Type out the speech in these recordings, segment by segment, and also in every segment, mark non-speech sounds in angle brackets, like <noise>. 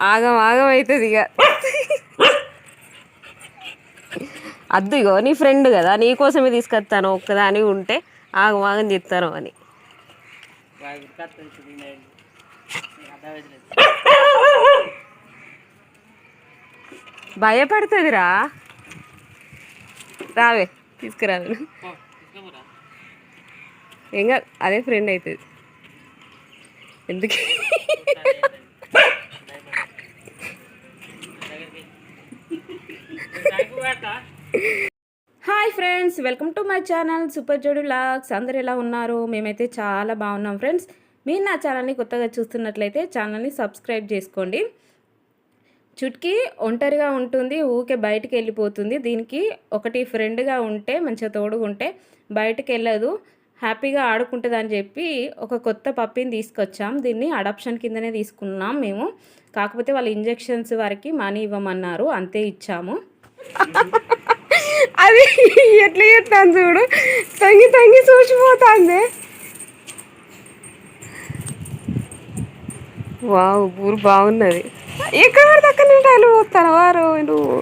ఆగం ఆగం అవుతుంది ఇక అద్దు ఇగో నీ ఫ్రెండ్ కదా నీ కోసమే తీసుకొస్తాను ఒక్కదాని ఉంటే ఆగం ఆగం చెప్తాను అని. భయపడుతుందిరా. రావే తీసుకురావే ఏం కాదు అదే ఫ్రెండ్ అవుతుంది ఎందుకు? Hi friends welcome to my channel super జోడు లాగ్స్ అందరు ఎలా ఉన్నారు? మేమైతే చాలా బాగున్నాం ఫ్రెండ్స్. మీరు నా ఛానల్ని కొత్తగా చూస్తున్నట్లయితే ఛానల్ని సబ్స్క్రైబ్ చేసుకోండి. చుట్టుకి ఒంటరిగా ఉంటుంది ఊకే బయటికి వెళ్ళిపోతుంది. దీనికి ఒకటి ఫ్రెండ్గా ఉంటే మంచిగా తోడుగా ఉంటే బయటకు వెళ్ళదు. హ్యాపీగా ఆడుకుంటుంది అని చెప్పి ఒక కొత్త పప్పిని తీసుకొచ్చాం. దీన్ని అడాప్షన్ కిందనే తీసుకున్నాం మేము. కాకపోతే వాళ్ళ ఇంజెక్షన్స్ వారికి మనీ ఇవ్వమన్నారు అంతే ఇచ్చాము. అది ఎట్లా చెప్తాను చూడు? తొంగి తొంగి చూసిపోతుంది వావ్ ఊరు బాగున్నది. ఎక్కడ పడితే అక్కడ నింటాలు పోతాను వారు నువ్వు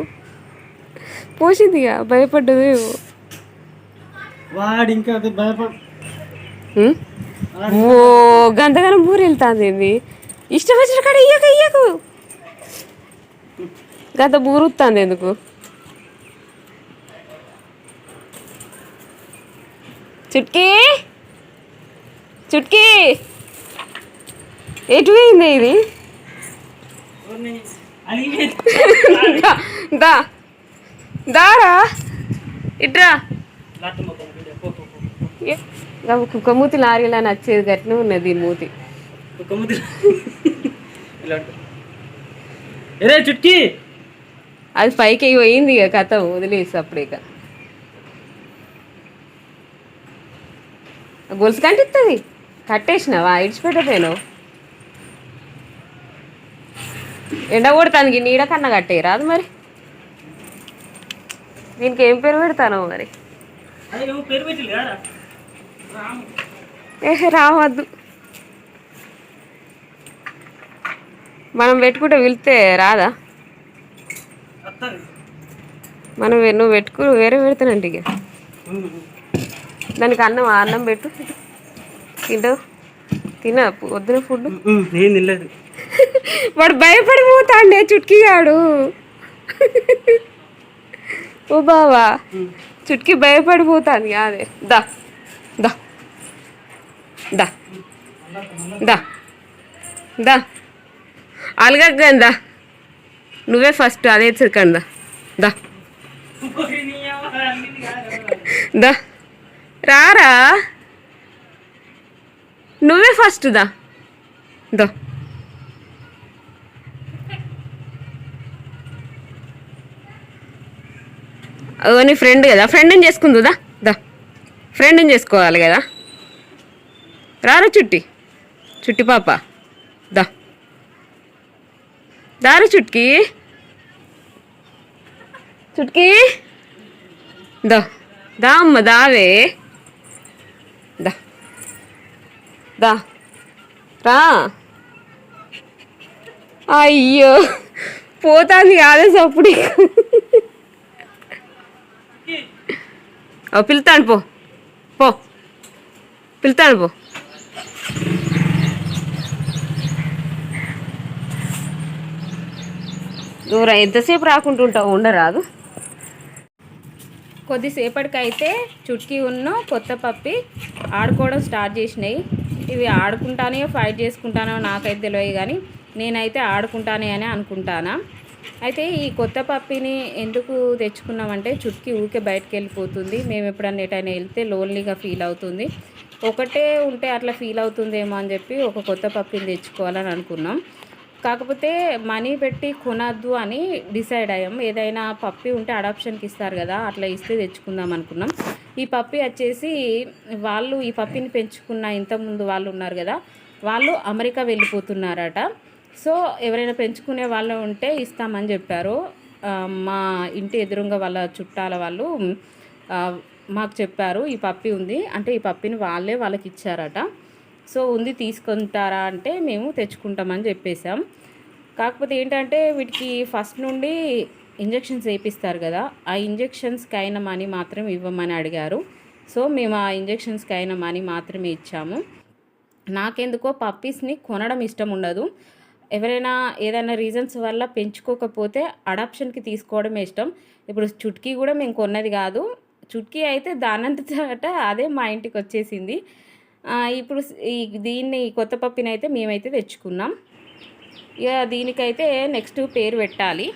భయపడ్డదు. వాడు ఇంకా అది భయపడ ఉం? ఓ గంతగనం బూరి వెళ్తాంది ఏంది? ఇష్టం వచ్చిన కాడ ఇయ్యక ఇయ్యకు. గంత బూరుతుంది ఎందుకు? చుట్కీ. చుట్కీ. ఎటు పోయింది ఇది దా, దారా. ఇట్రా. కుక్క మూతి లారీలా నచ్చేది గట్టినే ఉన్నది మూతి. అది పైకి పోయింది ఇక కథ వదిలేసి అప్పుడు ఇక. గొలుసు కంటిస్తుంది కట్టేసినావా? ఇడిచిపెట్టపోయాను ఎండ కొడుతుంది నీడ కన్నా కట్టే రాదు మరి? దీనికి ఏం పేరు పెడతాను మరి? రావద్దు. మనం పెట్టుకుంటే వెళ్తే రాదా? మనం నువ్వు పెట్టుకు వేరే పెడతానంట ఇక దానికి అన్నం అన్నం పెట్టు. తింటావు? తిన? వద్దున ఫుడ్? నేను తినలేదు. వాడు భయపడిపోతాండే చుట్కీగాడు. ఓ బావా చుట్కీ భయపడిపోతాంది. అదే దా దా దా దా దా. అలగద్దా నువ్వే ఫస్ట్ అదే సెకండ్ దా. దా. <laughs> దా. రారా? నువ్వే ఫస్ట్ దా? దో. అదో నీ ఫ్రెండ్ కదా. ఫ్రెండ్ని చేసుకుందుదా దా? ఫ్రెండ్ని చేసుకోవాలి కదా? రారా చుట్టి. చుట్టి పాప. దా. దారు చుట్కి. చుట్కి. దా. దా అమ్మ దావే దా దా. రా. అయ్యో. పోతాంది కాదే సప్పుడు పిలుతాను పో. పో. పిలుతాను పో. దూరం ఎంతసేపు రాకుంటుంటావు ఉండరాదు. కొద్దిసేపటికైతే చుట్కీ ఉన్న కొత్త పప్పి ఆడుకోవడం స్టార్ట్ చేసినాయి. ఇవి ఆడుకుంటానే ఫైట్ చేసుకుంటానో నాకైతే తెలియదు కానీ నేనైతే ఆడుకుంటానే అని అనుకుంటానా. అయితే ఈ కొత్త పప్పిని ఎందుకు తెచ్చుకున్నామంటే చుట్కీ ఊకే బయటకు వెళ్ళిపోతుంది. మేము ఎప్పుడన్నా ఎటైనా వెళ్తే లోన్లీగా ఫీల్ అవుతుంది. ఒకటే ఉంటే అట్లా ఫీల్ అవుతుందేమో అని చెప్పి ఒక కొత్త పప్పిని తెచ్చుకోవాలని అనుకున్నాం. కాకపోతే మనీ పెట్టి కొనద్దు అని డిసైడ్ అయ్యాం. ఏదైనా పప్పి ఉంటే అడాప్షన్కి ఇస్తారు కదా అట్లా ఇస్తే తెచ్చుకుందాం అనుకున్నాం. ఈ పప్పి వచ్చేసి వాళ్ళు ఈ పప్పిని పెంచుకున్న ఇంతకుముందు వాళ్ళు ఉన్నారు కదా వాళ్ళు అమెరికా వెళ్ళిపోతున్నారట. సో ఎవరైనా పెంచుకునే వాళ్ళు ఉంటే ఇస్తామని చెప్పారు. మా ఇంటి ఎదురుగా వాళ్ళ చుట్టాల వాళ్ళు మాకు చెప్పారు ఈ పప్పి ఉంది. అంటే ఈ పప్పిని వాళ్ళే వాళ్ళకి ఇచ్చారట. సో ఉంది తీసుకుంటారా అంటే మేము తెచ్చుకుంటామని చెప్పేసాం కాకపోతే ఏంటంటే వీటికి ఫస్ట్ నుండి ఇంజెక్షన్స్ వేపిస్తారు కదా ఆ ఇంజెక్షన్స్కి అయిన మనీ మాత్రం ఇవ్వమని అడిగారు. సో మేము ఆ ఇంజెక్షన్స్కి అయిన మనీ మాత్రమే ఇచ్చాము. నాకెందుకో పప్పీస్ని కొనడం ఇష్టం ఉండదు. ఎవరైనా ఏదైనా రీజన్స్ వల్ల పెంచుకోకపోతే అడాప్షన్కి తీసుకోవడమే ఇష్టం. ఇప్పుడు చుట్కీ కూడా మేము కొన్నది కాదు. చుట్కీ అయితే దానంతట అదే మా ఇంటికి వచ్చేసింది. ఇప్పుడు ఈ దీన్ని కొత్త పప్పినైతే మేమైతే తెచ్చుకున్నాం. ఇక దీనికైతే నెక్స్ట్ పేరు పెట్టాలి.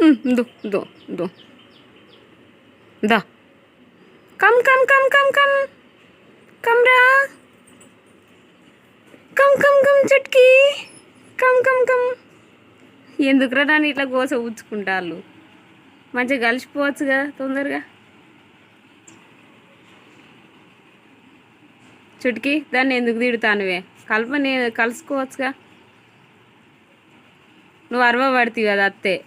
దో దో దో దా. కమ్ కమ్ కమ్ కమ్ కమ్. కమ్రా కమ్ కమ్ కమ్ చుట్కీ. కమ్ కమ్ కమ్. ఎందుకురా నన్ను ఇట్లా గోస ఊచుకుంటారు మంచిగా కలిసిపోవచ్చు కదా తొందరగా. చుట్కి దాన్ని ఎందుకు తిడతానువే? కలప నేను కలుసుకోవచ్చుగా. నువ్వు అరవ పడుతుంది కదా అత్తే.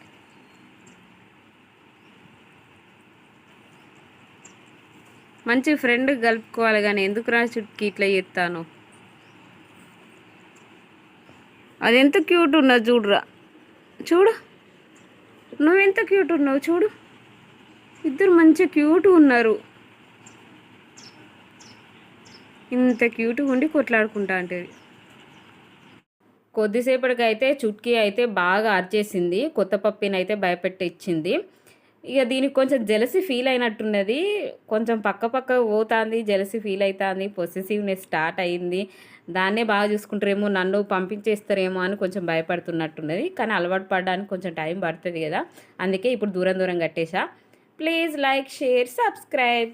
మంచి ఫ్రెండ్ కలుపుకోవాలి కానీ ఎందుకు రా చుట్కీ ఇట్లా చేస్తాను? అది ఎంత క్యూట్ ఉన్నది చూడురా. చూడు. నువ్వెంత క్యూట్ ఉన్నావు చూడు. ఇద్దరు మంచి క్యూట్ ఉన్నారు. ఇంత క్యూట్గా ఉండి కొట్లాడుకుంటా అంటే. కొద్దిసేపటికి అయితే చుట్కీ అయితే బాగా అరిచేసింది కొత్త పప్పిని అయితే భయపెట్టి ఇచ్చింది ఇక దీనికి కొంచెం జెలసి ఫీల్ అయినట్టున్నది. కొంచెం పక్క పక్క పోతుంది జెలసి ఫీల్ అవుతుంది పొసెసివ్నెస్ స్టార్ట్ అయింది. దాన్నే బాగా చూసుకుంటారేమో నన్ను పంపించేస్తారేమో అని కొంచెం భయపడుతున్నట్టున్నది. కానీ అలవాటు పడడానికి కొంచెం టైం పడుతుంది కదా. అందుకే ఇప్పుడు దూరం దూరం కట్టేశా. Please like share subscribe